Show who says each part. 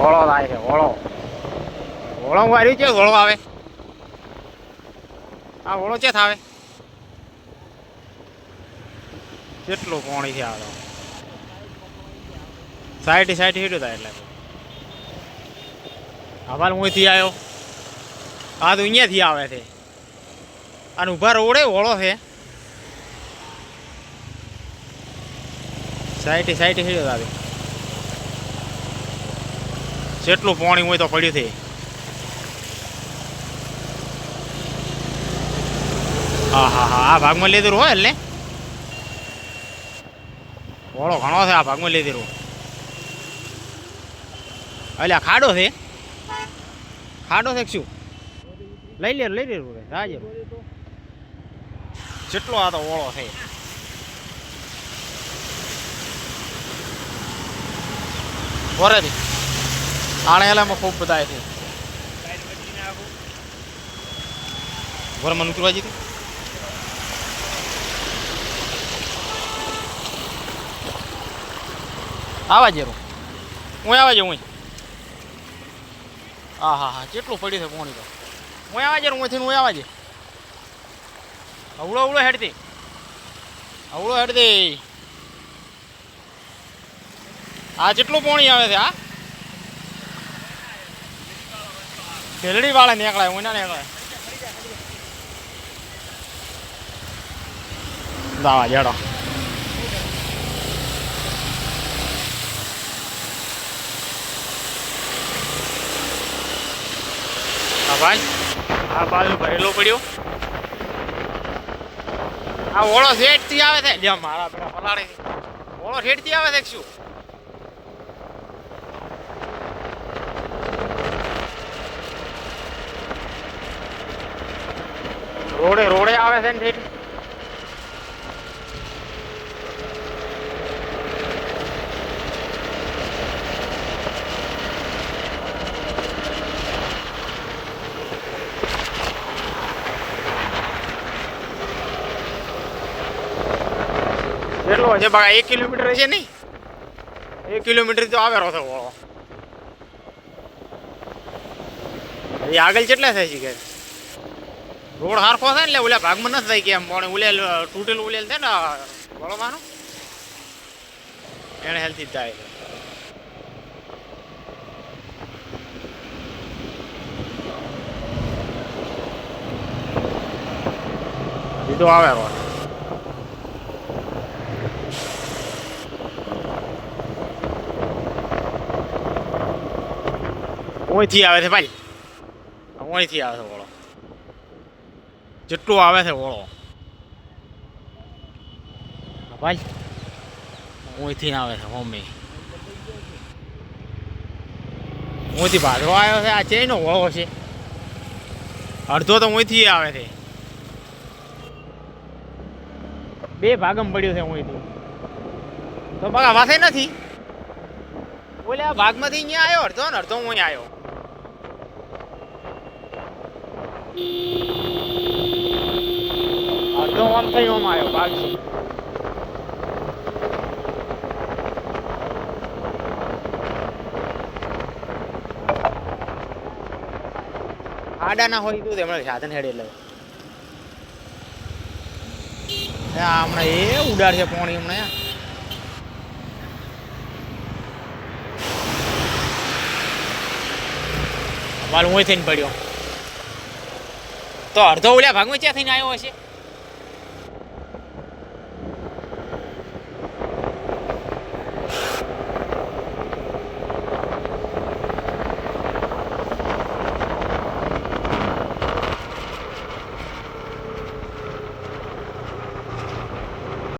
Speaker 1: ઓળો થાય છે ઓળો ઓળો વાર્યું છે ઓળો આવે. આ ઓળો છે થાવે. કેટલું પાણી છે આવે સાઈડ સાઈડ હેડ્યું થાય એટલે. આભાર હું આવ્યો. આ તો અહીંયાથી આવે છે. અને ઊભા રોડે ઓળો છે. સાઈડ સાઈડ હેડ્યો આવે જેટલું પાણી હોય તો પડ્યું હતી હા હા હા, આ ભાગમાં લીધેલું હોય એટલે. ઓળો ઘણો છે આ ભાગમાં લીધેલું. એટલે આ ખાડો છે. ખાડો છે શું? લઈ લે, લઈ લેવું રાજે જેટલો આ તો ઓળો છે. વરેથી આણેલામાં ખૂબ બધા છે. વરમાં ઉતરવા જીતું આવા જેરું હું આવા જેવું હું હા હા હા કેટલું પડ્યું છે પોણી તો. હું આવા જેરું હું હું આવા જે અવળો અવળો હેડતી. અવળો હેડતી. આ કેટલું પોણી આવે છે આ ભેલડી વાળા નીકળે, હું ના નીકળે. દાવા જેડો. ભાઈ. આ બાજુ ભરેલો પડ્યો. આ ઓળો શેઠથી આવે છે. લ્યો, મારા પેલા પલાળે ઓળો શેઠથી આવે છે શું? રોડે રોડે આવે છે ને ઠેઠ? કેટલો છે બગા એક કિલોમીટર છે નહીં? એક કિલોમીટર તો આવેલો છે આગળ કેટલા થાય છે કે રોડ હારખો થાય ને એટલે ભાગમાં નથી થાય કે એમ. પણ ઉલેલ તૂટેલું ઉલેલ થાય ને વળવાનું એને હેલ્થી જ થાય. સીધો આવે રોડ. ઓયથી આવે છે ભાઈ. ઓયથી આવે છે જેટલું આવે છે ઓળો. ભાઈ. ઓયથી આવે છે મમ્મી. ઓયથી ભાગવા આવ્યો છે આ ચેનો ઓળો છે. અડધો તો ઓયથી આવે છે. બે ભાગમ પડ્યો છે ઓયથી તો બગા વાસે નથી? બોલે આ ભાગમાંથી અહીંયા આવ્યો અડધો ને અડધો હું આવ્યો અડધો આમ થઈ આમ આવ્યો ભાગ આડા ના હોય તો તેમણે સાધન હેડે એટલે. હમણાં એ ઉડાડ છે પોણી હમણાં. વાલ હું થઈને પડ્યો. તો અડધો ઓલ્યા ભાગમાં ક્યાં થઈને આવ્યો હશે?